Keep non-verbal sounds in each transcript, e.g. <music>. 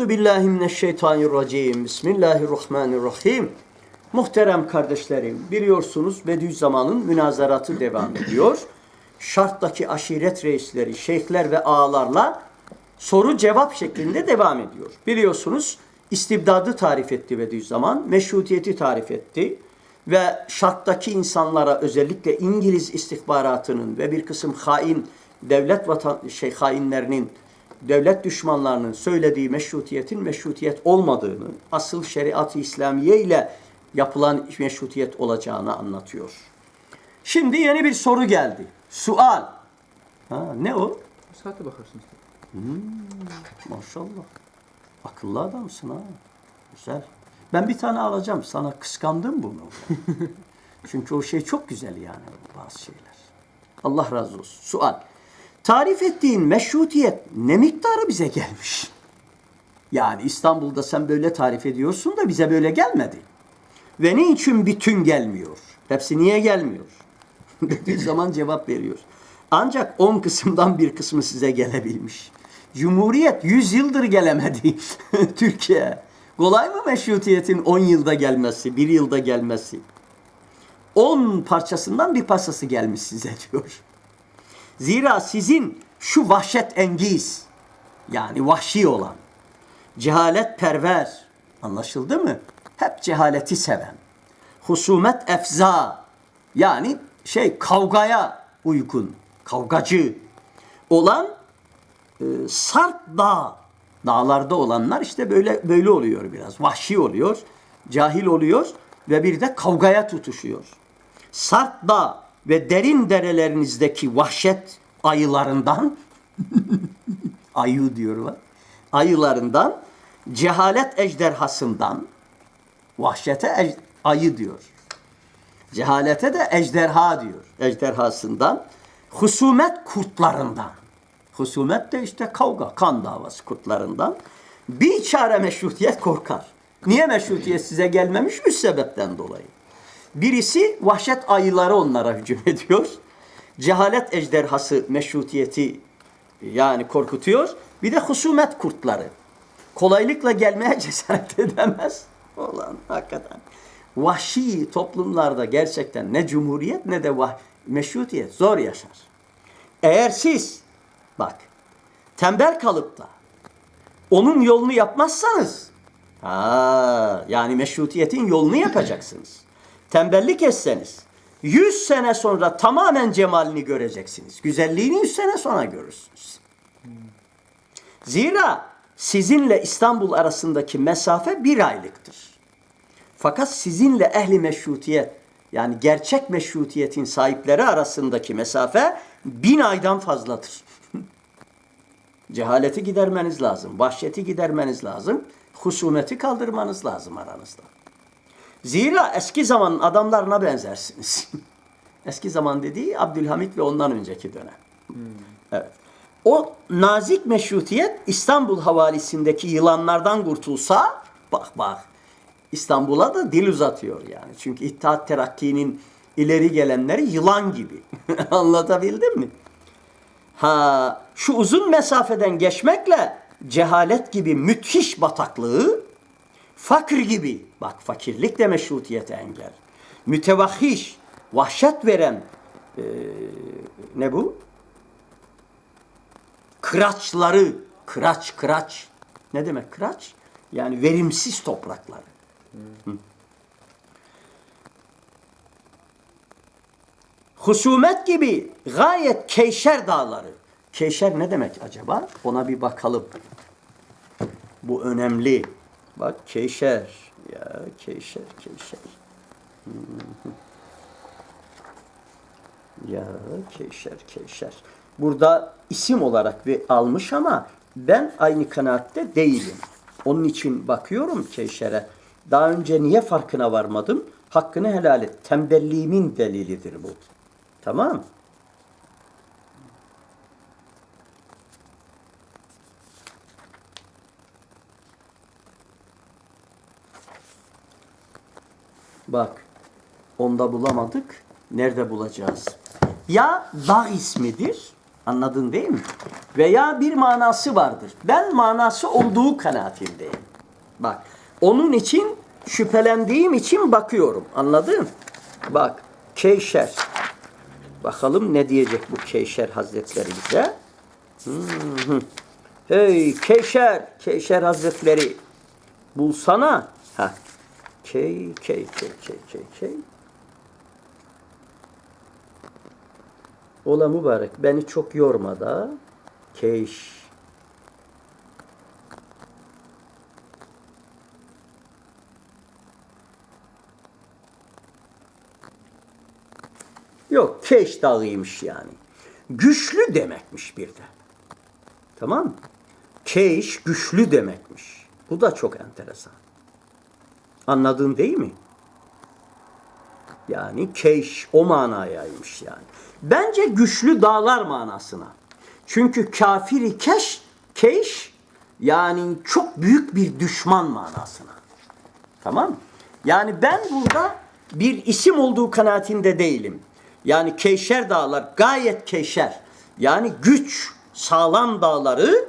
Bismillahirrahmanirrahim. Bismillahirrahmanirrahim. Muhterem kardeşlerim, biliyorsunuz Bediüzzaman'ın münazaratı devam ediyor. Şarttaki aşiret reisleri, şeyhler ve ağalarla soru cevap şeklinde devam ediyor. Biliyorsunuz istibdadı tarif etti Bediüzzaman, meşrutiyeti tarif etti ve şarttaki insanlara özellikle İngiliz istihbaratının ve bir kısım hain devlet vatan şey hainlerinin devlet düşmanlarının söylediği meşrutiyetin meşrutiyet olmadığını, asıl şeriat-ı İslamiye ile yapılan meşrutiyet olacağını anlatıyor. Şimdi yeni bir soru geldi. Sual. Ha, ne o? Saate bakarsınız. Maşallah. Akıllı adamsın ha. Güzel. Ben bir tane alacağım. Sana kıskandım bunu. <laughs> Çünkü o şey çok güzel yani bazı şeyler. Allah razı olsun. Sual. Tarif ettiğin meşrutiyet ne miktarı bize gelmiş? Yani İstanbul'da sen böyle tarif ediyorsun da bize böyle gelmedi. Ve niçin bütün gelmiyor? Hepsi niye gelmiyor? <laughs> Dediği zaman cevap veriyor. Ancak 10 kısımdan bir kısmı size gelebilmiş. Cumhuriyet 100 yıldır gelemedi <laughs> Türkiye. Kolay mı meşrutiyetin 10 yılda gelmesi, 1 yılda gelmesi? 10 parçasından bir parçası gelmiş size <laughs> diyor. Zira sizin şu vahşet engiz yani vahşi olan cehalet perver anlaşıldı mı? Hep cehaleti seven. Husumet efza yani şey kavgaya uygun, kavgacı olan e, sarp dağ dağlarda olanlar işte böyle böyle oluyor biraz. Vahşi oluyor, cahil oluyor ve bir de kavgaya tutuşuyor. Sarp dağ ve derin derelerinizdeki vahşet ayılarından <laughs> ayı diyorlar. Ayılarından cehalet ejderhasından vahşete ayı diyor. Cehalete de ejderha diyor. Ejderhasından husumet kurtlarından. Husumet de işte kavga, kan davası kurtlarından. Bir çare meşrutiyet korkar. Niye meşrutiyet size gelmemiş? Üç sebepten dolayı. Birisi vahşet ayıları onlara hücum <laughs> ediyor. Cehalet ejderhası meşrutiyeti yani korkutuyor. Bir de husumet kurtları. Kolaylıkla gelmeye <laughs> cesaret edemez. Olan hakikaten. Vahşi toplumlarda gerçekten ne cumhuriyet ne de meşrutiyet zor yaşar. Eğer siz bak tembel kalıp da onun yolunu yapmazsanız ha, yani meşrutiyetin yolunu yapacaksınız. Tembellik etseniz 100 sene sonra tamamen cemalini göreceksiniz. Güzelliğini 100 sene sonra görürsünüz. Zira sizinle İstanbul arasındaki mesafe bir aylıktır. Fakat sizinle ehli meşrutiyet yani gerçek meşrutiyetin sahipleri arasındaki mesafe bin aydan fazladır. <laughs> Cehaleti gidermeniz lazım, vahşeti gidermeniz lazım, husumeti kaldırmanız lazım aranızda. Zira eski zaman adamlarına benzersiniz. <laughs> eski zaman dediği Abdülhamit ve ondan önceki dönem. Evet. O nazik meşrutiyet İstanbul havalisindeki yılanlardan kurtulsa bak bak İstanbul'a da dil uzatıyor yani. Çünkü İttihat Terakki'nin ileri gelenleri yılan gibi. <laughs> Anlatabildim mi? Ha şu uzun mesafeden geçmekle cehalet gibi müthiş bataklığı fakir gibi bak fakirlik de meşrutiyete engel. Mütevahhiş, vahşet veren e, ne bu? Kıraçları, kıraç kıraç. Ne demek kıraç? Yani verimsiz toprakları. Hı. Husumet gibi gayet keyşer dağları. Keyşer ne demek acaba? Ona bir bakalım. Bu önemli. Bak keyşer. Ya keyşer, keyşer. Ya keyşer, keyşer. Burada isim olarak bir almış ama ben aynı kanaatte değilim. Onun için bakıyorum keyşere. Daha önce niye farkına varmadım? Hakkını helal et. Tembelliğimin delilidir bu. Tamam Bak, onda bulamadık. Nerede bulacağız? Ya dağ ismidir Anladın değil mi? Veya bir manası vardır. Ben manası olduğu kanaatindeyim. Bak, onun için şüphelendiğim için bakıyorum. Anladın? Bak, Keyşer. Bakalım ne diyecek bu Keyşer Hazretleri bize? Hey Keyşer, Keyşer Hazretleri bulsana. Ha. Key, key, key, key, key, key. Ola mübarek beni çok yorma da. Keyş. Yok Keş dağıymış yani. Güçlü demekmiş bir de. Tamam mı? Keyş güçlü demekmiş. Bu da çok enteresan. Anladın değil mi? Yani keyş o manayaymış yani. Bence güçlü dağlar manasına. Çünkü kafiri keş, keyş yani çok büyük bir düşman manasına. Tamam? Yani ben burada bir isim olduğu kanaatinde değilim. Yani Keyşer dağlar gayet Keyşer. Yani güç, sağlam dağları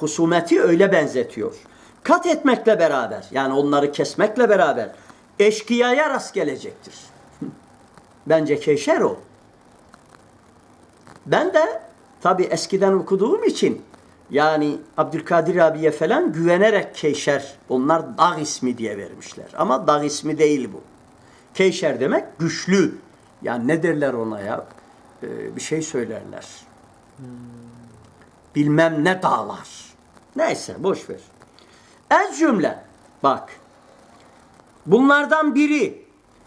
husumeti öyle benzetiyor. Kat etmekle beraber yani onları kesmekle beraber eşkıyaya rast gelecektir. Bence Keyşer o. Ben de tabi eskiden okuduğum için yani Abdülkadir abiye falan güvenerek Keyşer onlar dağ ismi diye vermişler. Ama dağ ismi değil bu. Keyşer demek güçlü. Yani ne derler ona ya? Ee, bir şey söylerler. Bilmem ne dağlar. Neyse boş ver. Ez cümle. Bak. Bunlardan biri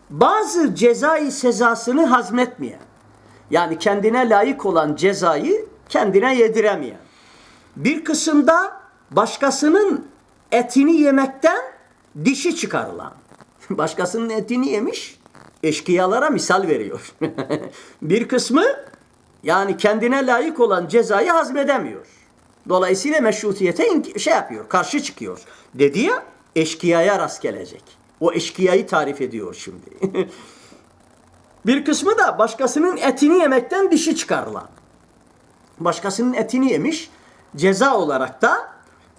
bazı cezai sezasını hazmetmeyen. Yani kendine layık olan cezayı kendine yediremeyen. Bir kısımda başkasının etini yemekten dişi çıkarılan. <laughs> Başkasının etini yemiş, eşkıyalara misal veriyor. <laughs> bir kısmı yani kendine layık olan cezayı hazmedemiyor. Dolayısıyla meşrutiyete şey yapıyor, karşı çıkıyor. Dedi ya eşkıyaya rast gelecek. O eşkıyayı tarif ediyor şimdi. <laughs> bir kısmı da başkasının etini yemekten dişi çıkarılan. Başkasının etini yemiş, ceza olarak da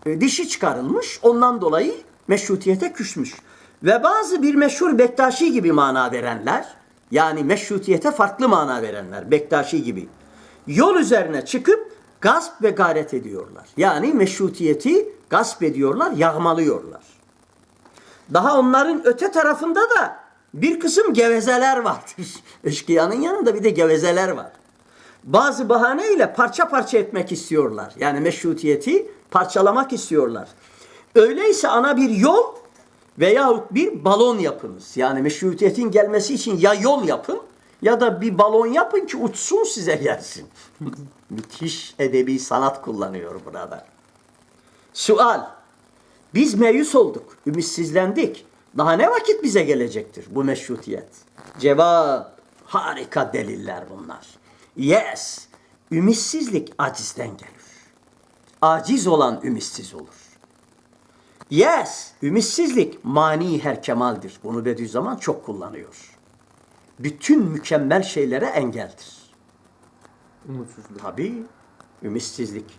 e, dişi çıkarılmış. Ondan dolayı meşrutiyete küsmüş. Ve bazı bir meşhur Bektaşi gibi mana verenler, yani meşrutiyete farklı mana verenler, Bektaşi gibi, yol üzerine çıkıp gasp ve gayret ediyorlar. Yani meşrutiyeti gasp ediyorlar, yağmalıyorlar. Daha onların öte tarafında da bir kısım gevezeler vardır. <laughs> Eşkıyanın yanında bir de gevezeler var. Bazı bahaneyle parça parça etmek istiyorlar. Yani meşrutiyeti parçalamak istiyorlar. Öyleyse ana bir yol veyahut bir balon yapınız. Yani meşrutiyetin gelmesi için ya yol yapın ya da bir balon yapın ki uçsun size gelsin. <laughs> Müthiş edebi sanat kullanıyor burada. Sual. Biz meyus olduk, ümitsizlendik. Daha ne vakit bize gelecektir bu meşrutiyet? Cevap, harika deliller bunlar. Yes, ümitsizlik acizden gelir. Aciz olan ümitsiz olur. Yes, ümitsizlik mani her kemaldir. Bunu Bediüzzaman çok kullanıyor. Bütün mükemmel şeylere engeldir. Umutsuzluk. Tabii, ümitsizlik.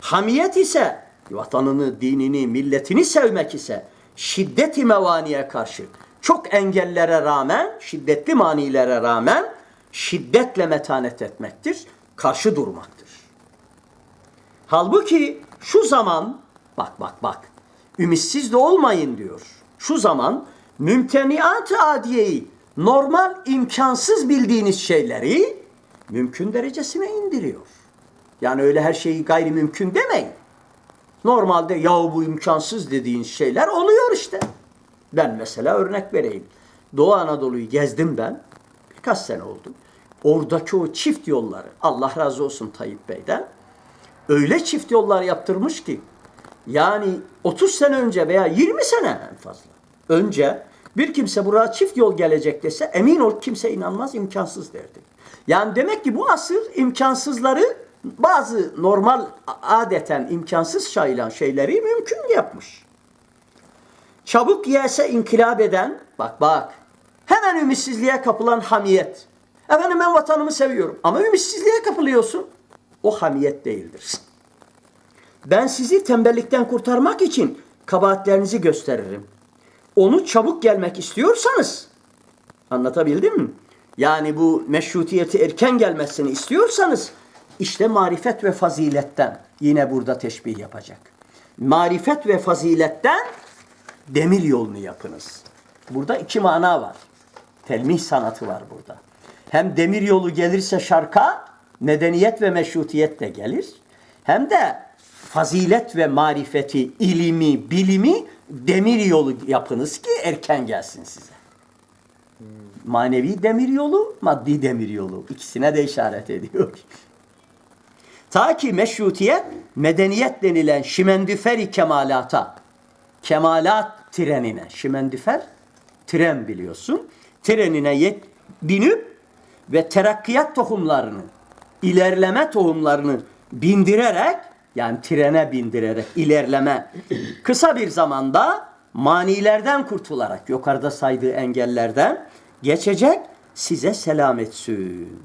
Hamiyet ise vatanını, dinini, milletini sevmek ise şiddeti mevaniye karşı çok engellere rağmen, şiddetli manilere rağmen şiddetle metanet etmektir, karşı durmaktır. Halbuki şu zaman, bak bak bak, ümitsiz de olmayın diyor. Şu zaman mümteniat-ı adiyeyi, normal imkansız bildiğiniz şeyleri mümkün derecesine indiriyor. Yani öyle her şeyi gayrimümkün demeyin. Normalde yahu bu imkansız dediğin şeyler oluyor işte. Ben mesela örnek vereyim. Doğu Anadolu'yu gezdim ben. Birkaç sene oldu. Oradaki o çift yolları, Allah razı olsun Tayyip Bey'den, öyle çift yollar yaptırmış ki, yani 30 sene önce veya 20 sene en fazla önce bir kimse buraya çift yol gelecek dese emin ol kimse inanmaz imkansız derdi. Yani demek ki bu asır imkansızları bazı normal adeten imkansız sayılan şeyleri mümkün yapmış. Çabuk yese inkılap eden, bak bak, hemen ümitsizliğe kapılan hamiyet. Efendim ben vatanımı seviyorum ama ümitsizliğe kapılıyorsun. O hamiyet değildir. Ben sizi tembellikten kurtarmak için kabahatlerinizi gösteririm. Onu çabuk gelmek istiyorsanız anlatabildim mi? Yani bu meşrutiyeti erken gelmesini istiyorsanız işte marifet ve faziletten yine burada teşbih yapacak. Marifet ve faziletten demir yolunu yapınız. Burada iki mana var. Telmih sanatı var burada. Hem demir yolu gelirse şarka, medeniyet ve meşrutiyet de gelir. Hem de fazilet ve marifeti, ilimi, bilimi demir yolu yapınız ki erken gelsin size. Manevi demir yolu, maddi demir yolu. İkisine de işaret ediyor. Ta ki meşrutiyet, medeniyet denilen şimendiferi kemalata, kemalat trenine, şimendifer tren biliyorsun. Trenine yet, binip ve terakkiyat tohumlarını, ilerleme tohumlarını bindirerek, yani trene bindirerek ilerleme, kısa bir zamanda manilerden kurtularak, yukarıda saydığı engellerden geçecek, size selam etsin.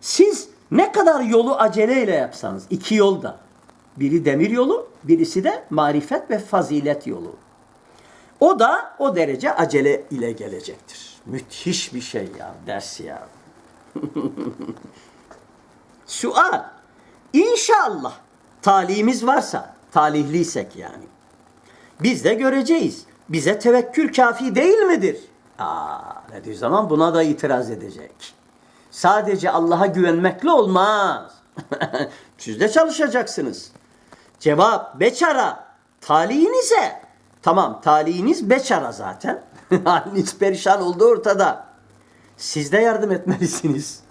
Siz ne kadar yolu aceleyle yapsanız, iki yolda, biri demir yolu, birisi de marifet ve fazilet yolu. O da o derece acele ile gelecektir. Müthiş bir şey ya, ders ya. <laughs> Sual. İnşallah talihimiz varsa, talihliysek yani. Biz de göreceğiz. Bize tevekkül kafi değil midir? Aa, dediği zaman buna da itiraz edecek. Sadece Allah'a güvenmekle olmaz. <laughs> Siz de çalışacaksınız. Cevap beçara. Talihinize. Tamam talihiniz beçara zaten. <laughs> Haliniz perişan oldu ortada. Siz de yardım etmelisiniz.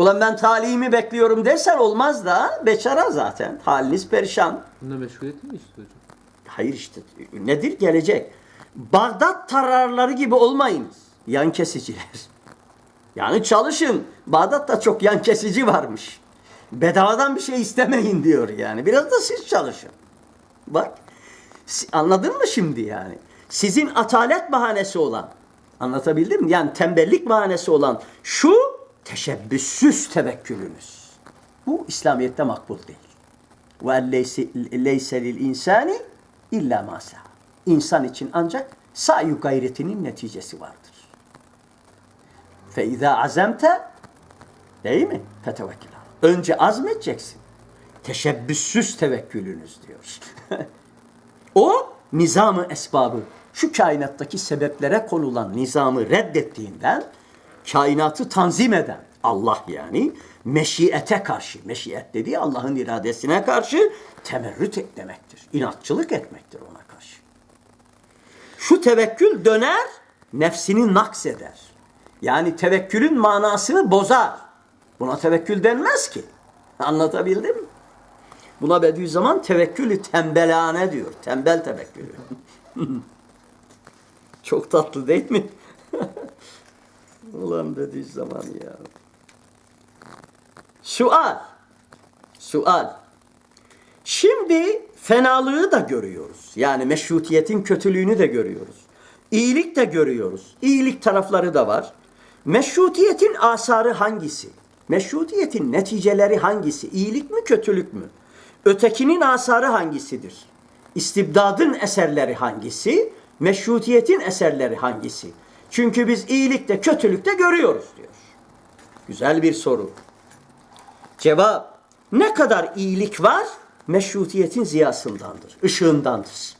Ulan ben talihimi bekliyorum dersen olmaz da beçara zaten. Haliniz perişan. Bunda meşguliyeti mi istiyor hocam? Hayır işte nedir gelecek? Bağdat tararları gibi olmayınız. Yan kesiciler. <laughs> Yani çalışın. Bağdat'ta çok yan kesici varmış. Bedavadan bir şey istemeyin diyor yani. Biraz da siz çalışın. Bak. Anladın mı şimdi yani? Sizin atalet bahanesi olan, anlatabildim mi? Yani tembellik bahanesi olan şu teşebbüssüz tevekkülünüz. Bu İslamiyet'te makbul değil. Ve leyse lil insani illa ma. İnsan için ancak sayu gayretinin neticesi vardır. Fe izâ azemte değil mi? Fetevekkil. Önce azmedeceksin. Teşebbüssüz tevekkülünüz diyor. <laughs> o nizamı esbabı, şu kainattaki sebeplere konulan nizamı reddettiğinden kainatı tanzim eden Allah yani meşiyete karşı, meşiyet dediği Allah'ın iradesine karşı temerrüt et demektir. İnatçılık etmektir ona karşı. Şu tevekkül döner, nefsini naks eder. Yani tevekkülün manasını bozar. Buna tevekkül denmez ki. Anlatabildim mi? Buna Bediüzzaman tevekkülü tembelane diyor. Tembel tevekkülü. <laughs> Çok tatlı değil mi? <laughs> Ulan Bediüzzaman ya. Sual. Sual. Şimdi fenalığı da görüyoruz. Yani meşrutiyetin kötülüğünü de görüyoruz. İyilik de görüyoruz. İyilik tarafları da var. Meşrutiyetin asarı hangisi? Meşrutiyetin neticeleri hangisi? İyilik mi kötülük mü? Ötekinin asarı hangisidir? İstibdadın eserleri hangisi? Meşrutiyetin eserleri hangisi? Çünkü biz iyilikte kötülükte görüyoruz diyor. Güzel bir soru. Cevap ne kadar iyilik var meşrutiyetin ziyasındandır, ışığındandır.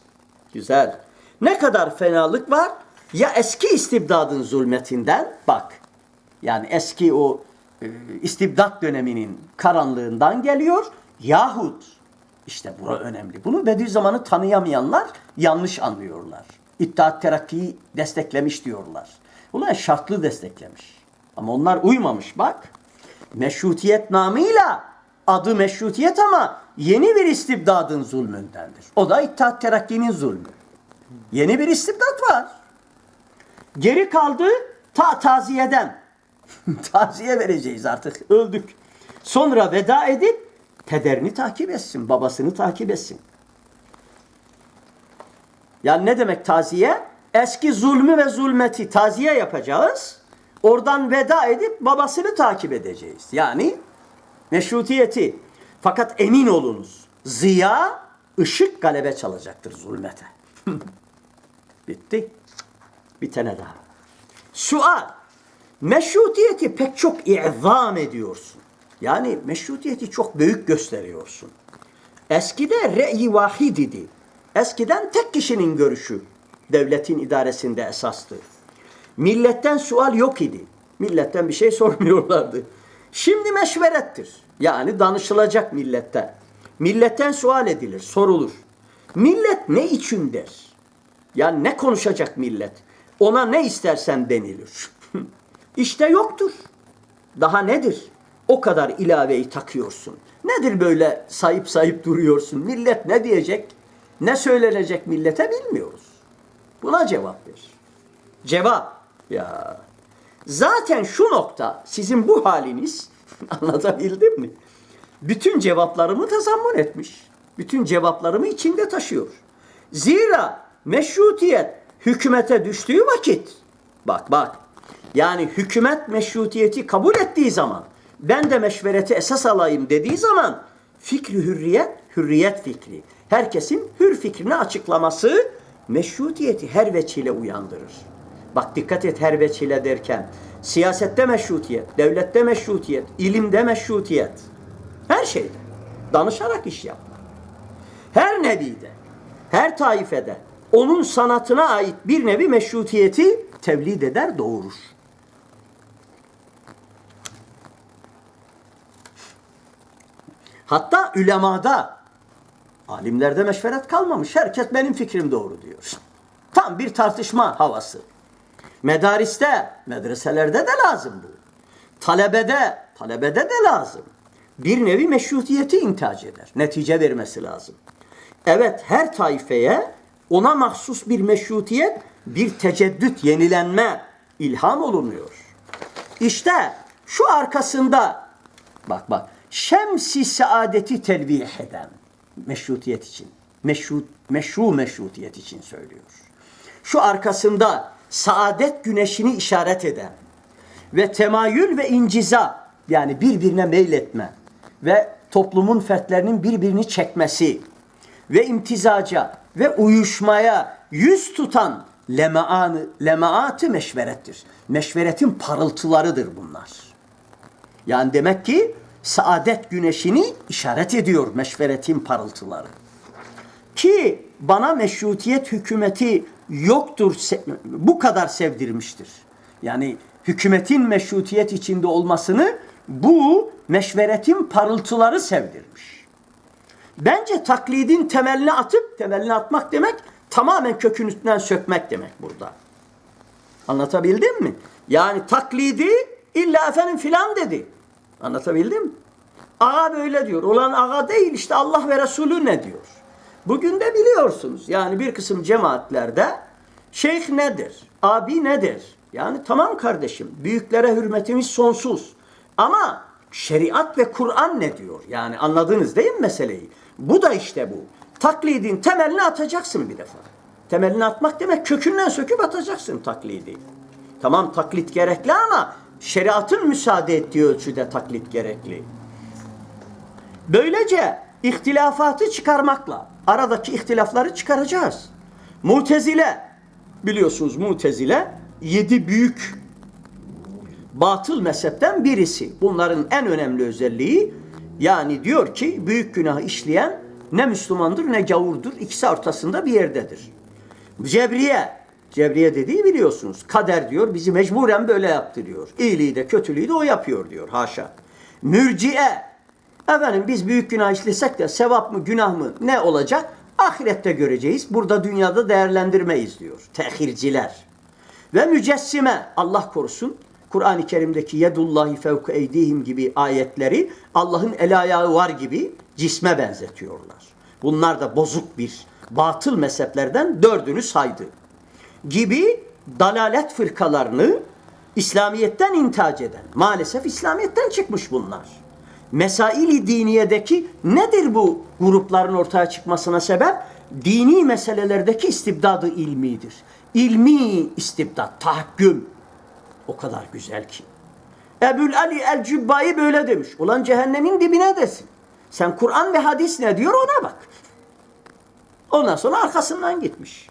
Güzel. Ne kadar fenalık var ya eski istibdadın zulmetinden bak. Yani eski o e, istibdat döneminin karanlığından geliyor yahut işte bura önemli. Bunu Bediüzzaman'ı tanıyamayanlar yanlış anlıyorlar. İttihat Terakki'yi desteklemiş diyorlar. Ulan şartlı desteklemiş. Ama onlar uymamış bak. Meşrutiyet namıyla adı meşrutiyet ama yeni bir istibdadın zulmündendir. O da İttihat Terakki'nin zulmü. Yeni bir istibdat var. Geri kaldı ta taziyeden. <laughs> Taziye vereceğiz artık. Öldük. Sonra veda edip pederini takip etsin, babasını takip etsin. Yani ne demek taziye? Eski zulmü ve zulmeti taziye yapacağız. Oradan veda edip babasını takip edeceğiz. Yani meşrutiyeti Fakat emin olunuz ziya, ışık galebe çalacaktır zulmete. <laughs> Bitti. Bir tane daha. Sual. Meşrutiyeti pek çok izam ediyorsun. Yani meşrutiyeti çok büyük gösteriyorsun. Eskide re'yi vahid idi. Eskiden tek kişinin görüşü devletin idaresinde esastı. Milletten sual yok idi. Milletten bir şey <laughs> sormuyorlardı. Şimdi meşverettir. Yani danışılacak millette. Milletten sual edilir, sorulur. Millet ne için der? Yani ne konuşacak millet? Ona ne istersen denilir. <laughs> işte yoktur. Daha nedir? O kadar ilaveyi takıyorsun. Nedir böyle sayıp sayıp duruyorsun? Millet ne diyecek? Ne söylenecek millete bilmiyoruz. Buna cevap ver. Cevap. Ya. Zaten şu nokta sizin bu haliniz <laughs> anlatabildim mi? Bütün cevaplarımı tazammun etmiş. Bütün cevaplarımı içinde taşıyor. Zira meşrutiyet hükümete düştüğü vakit bak bak yani hükümet meşrutiyeti kabul ettiği zaman ben de meşvereti esas alayım dediği zaman fikri hürriyet, hürriyet fikri. Herkesin hür fikrini açıklaması meşrutiyeti her veçile uyandırır. Bak dikkat et her veçile derken siyasette meşrutiyet, devlette meşrutiyet, ilimde meşrutiyet. Her şeyde. Danışarak iş yapmak. Her nebide, her taifede onun sanatına ait bir nevi meşrutiyeti tevlid eder, doğurur. Hatta ülemada, alimlerde meşveret kalmamış. Herkes benim fikrim doğru diyor. Tam bir tartışma havası. Medariste, medreselerde de lazım bu. Talebede, talebede de lazım. Bir nevi meşrutiyeti intihac eder. Netice vermesi lazım. Evet her taifeye ona mahsus bir meşrutiyet, bir teceddüt, yenilenme ilham olunuyor. İşte şu arkasında bak bak şemsi saadeti telvih eden meşrutiyet için. Meşru, meşru meşrutiyet için söylüyor. Şu arkasında saadet güneşini işaret eden ve temayül ve inciza yani birbirine meyletme ve toplumun fertlerinin birbirini çekmesi ve imtizaca ve uyuşmaya yüz tutan lemaanı, lemaatı meşverettir. Meşveretin parıltılarıdır bunlar. Yani demek ki saadet güneşini işaret ediyor meşveretin parıltıları. Ki bana meşrutiyet hükümeti yoktur bu kadar sevdirmiştir. Yani hükümetin meşrutiyet içinde olmasını bu meşveretin parıltıları sevdirmiş. Bence taklidin temelini atıp, temelini atmak demek tamamen kökün üstünden sökmek demek burada. Anlatabildim mi? Yani taklidi illa efendim filan dedi. Anlatabildim? Ağa böyle diyor. Olan ağa değil işte Allah ve Resulü ne diyor? Bugün de biliyorsunuz yani bir kısım cemaatlerde şeyh nedir? Abi nedir? Yani tamam kardeşim büyüklere hürmetimiz sonsuz. Ama şeriat ve Kur'an ne diyor? Yani anladınız değil mi meseleyi? Bu da işte bu. Taklidin temelini atacaksın bir defa. Temelini atmak demek kökünden söküp atacaksın taklidi. Tamam taklit gerekli ama şeriatın müsaade ettiği ölçüde taklit gerekli. Böylece ihtilafatı çıkarmakla aradaki ihtilafları çıkaracağız. Mutezile biliyorsunuz Mutezile yedi büyük batıl mezhepten birisi. Bunların en önemli özelliği yani diyor ki büyük günah işleyen ne Müslümandır ne gavurdur. İkisi ortasında bir yerdedir. Cebriye, Cebriye dediği biliyorsunuz. Kader diyor bizi mecburen böyle yaptı diyor. İyiliği de kötülüğü de o yapıyor diyor haşa. Mürciye, efendim biz büyük günah işlesek de sevap mı günah mı ne olacak? Ahirette göreceğiz. Burada dünyada değerlendirmeyiz diyor. Tehirciler. Ve mücessime Allah korusun. Kur'an-ı Kerim'deki yedullahi fevku eydihim gibi ayetleri Allah'ın el ayağı var gibi cisme benzetiyorlar. Bunlar da bozuk bir batıl mezheplerden dördünü saydı. Gibi dalalet fırkalarını İslamiyet'ten intihac eden, maalesef İslamiyet'ten çıkmış bunlar. Mesail-i diniyedeki nedir bu grupların ortaya çıkmasına sebep? Dini meselelerdeki istibdadı ilmidir. İlmi istibdat, tahakküm. O kadar güzel ki. Ebul Ali el Cübbayi böyle demiş. Ulan cehennemin dibine desin. Sen Kur'an ve hadis ne diyor ona bak. Ondan sonra arkasından gitmiş.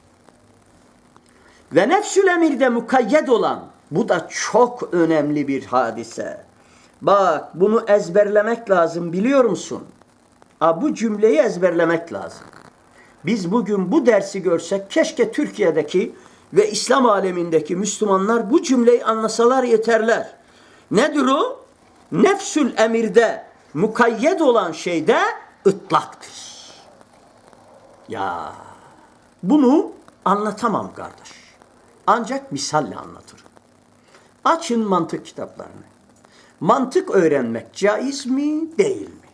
Ve nefsül emirde mukayyed olan bu da çok önemli bir hadise. Bak bunu ezberlemek lazım biliyor musun? Ha, bu cümleyi ezberlemek lazım. Biz bugün bu dersi görsek keşke Türkiye'deki ve İslam alemindeki Müslümanlar bu cümleyi anlasalar yeterler. Nedir o? Nefsül emirde mukayyed olan şeyde ıtlaktır. Ya bunu anlatamam kardeş. Ancak misalle anlatırım. Açın mantık kitaplarını. Mantık öğrenmek caiz mi, değil mi?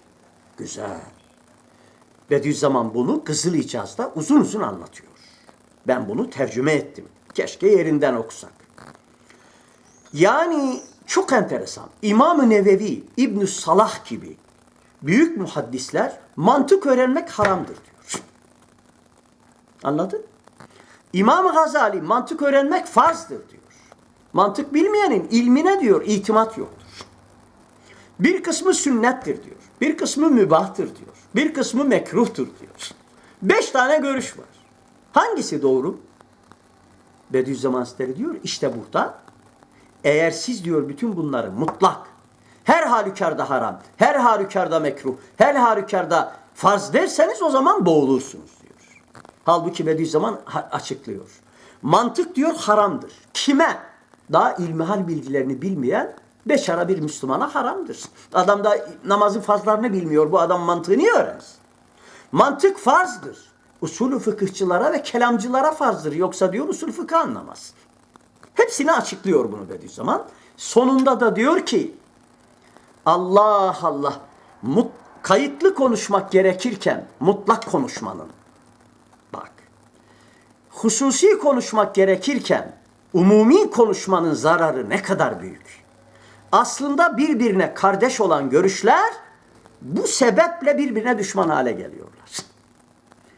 Güzel. Bediüzzaman bunu Kızıl İcaz'da uzun uzun anlatıyor. Ben bunu tercüme ettim. Keşke yerinden okusak. Yani çok enteresan. İmam-ı Nevevi, ibn Salah gibi büyük muhaddisler mantık öğrenmek haramdır diyor. Anladın? İmam Gazali mantık öğrenmek farzdır diyor. Mantık bilmeyenin ilmine diyor itimat yoktur. Bir kısmı sünnettir diyor. Bir kısmı mübahtır diyor. Bir kısmı mekruhtur diyor. Beş tane görüş var. Hangisi doğru? Bediüzzaman Hazretleri diyor işte burada eğer siz diyor bütün bunları mutlak her halükarda haram, her halükarda mekruh, her halükarda farz derseniz o zaman boğulursunuz. Halbuki Bediüzzaman açıklıyor. Mantık diyor haramdır. Kime? Daha ilmihal bilgilerini bilmeyen beşara bir Müslümana haramdır. Adam da namazın farzlarını bilmiyor. Bu adam mantığı niye öğrensin? Mantık farzdır. Usulü fıkıhçılara ve kelamcılara farzdır. Yoksa diyor usul fıkıh anlamaz. Hepsini açıklıyor bunu Bediüzzaman. Sonunda da diyor ki Allah Allah kayıtlı konuşmak gerekirken mutlak konuşmanın hususi konuşmak gerekirken umumi konuşmanın zararı ne kadar büyük. Aslında birbirine kardeş olan görüşler bu sebeple birbirine düşman hale geliyorlar.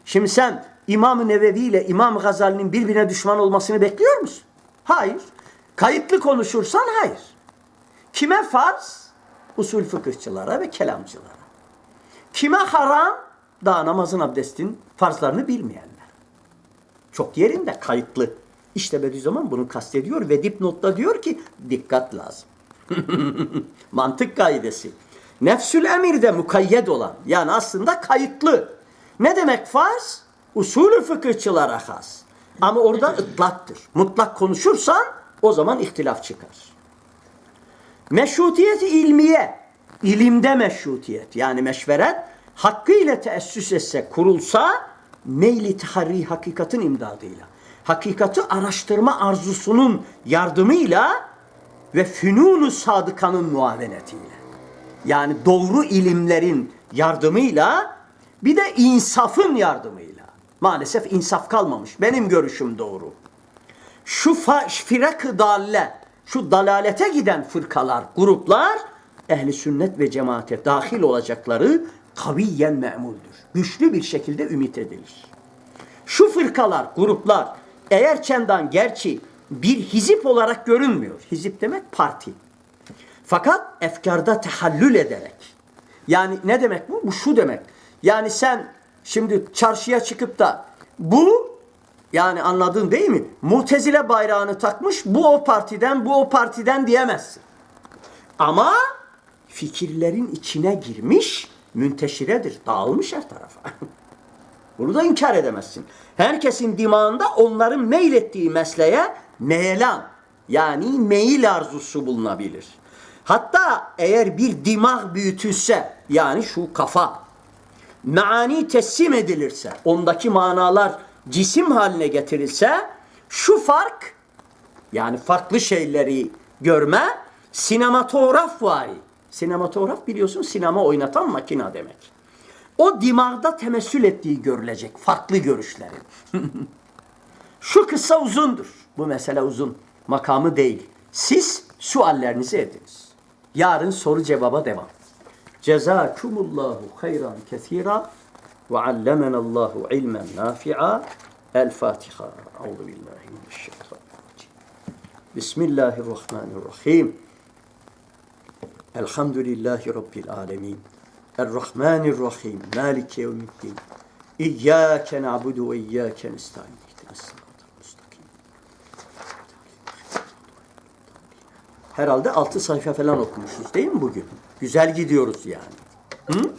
Şimdi sen İmam-ı Nevevi ile İmam Gazali'nin birbirine düşman olmasını bekliyor musun? Hayır. Kayıtlı konuşursan hayır. Kime farz? Usul fıkıhçılara ve kelamcılara. Kime haram? Daha namazın abdestin farzlarını bilmeyenler. Çok yerinde kayıtlı. İşte Bediüzzaman bunu kastediyor ve dipnotta diyor ki dikkat lazım. <laughs> Mantık kaidesi. Nefsül emirde mukayyed olan yani aslında kayıtlı. Ne demek farz? Usulü fıkıhçılara has. Ama orada ıtlaktır. Mutlak konuşursan o zaman ihtilaf çıkar. Meşrutiyet ilmiye, ilimde meşrutiyet yani meşveret hakkıyla teessüs etse, kurulsa meyli taharri hakikatin imdadıyla, hakikati araştırma arzusunun yardımıyla ve fünunu sadıkanın muavenetiyle. Yani doğru ilimlerin yardımıyla bir de insafın yardımıyla. Maalesef insaf kalmamış. Benim görüşüm doğru. Şu firak-ı dalle, şu dalalete giden fırkalar, gruplar ehli sünnet ve cemaate dahil olacakları kaviyen me'muldür. Güçlü bir şekilde ümit edilir. Şu fırkalar, gruplar eğer çendan gerçi bir hizip olarak görünmüyor. Hizip demek parti. Fakat efkarda tehallül ederek. Yani ne demek bu? Bu şu demek. Yani sen şimdi çarşıya çıkıp da bu yani anladın değil mi? Mutezile bayrağını takmış bu o partiden bu o partiden diyemezsin. Ama fikirlerin içine girmiş münteşiredir. Dağılmış her tarafa. <laughs> Bunu da inkar edemezsin. Herkesin dimağında onların meylettiği mesleğe meyelan yani meyil arzusu bulunabilir. Hatta eğer bir dimağ büyütülse yani şu kafa meani teslim edilirse ondaki manalar cisim haline getirilse şu fark yani farklı şeyleri görme sinematograf var. Sinematograf biliyorsun sinema oynatan makina demek. O dimağda temessül ettiği görülecek farklı görüşlerin. <laughs> Şu kısa uzundur. Bu mesele uzun. Makamı değil. Siz suallerinizi ediniz. Yarın soru cevaba devam. Cezakumullahu hayran kesira ve allemenallahu ilmen nafi'a. El Fatiha. Euzu billahi mineşşeytanirracim. Bismillahirrahmanirrahim. Elhamdülillahi Rabbil alemin. Er-Rahmanir-Rahim. Maliki yevmiddin. İyyâke na'budu ve iyyâke nestaîn. Herhalde altı sayfa falan okumuşuz değil mi bugün? Güzel gidiyoruz yani. Hı?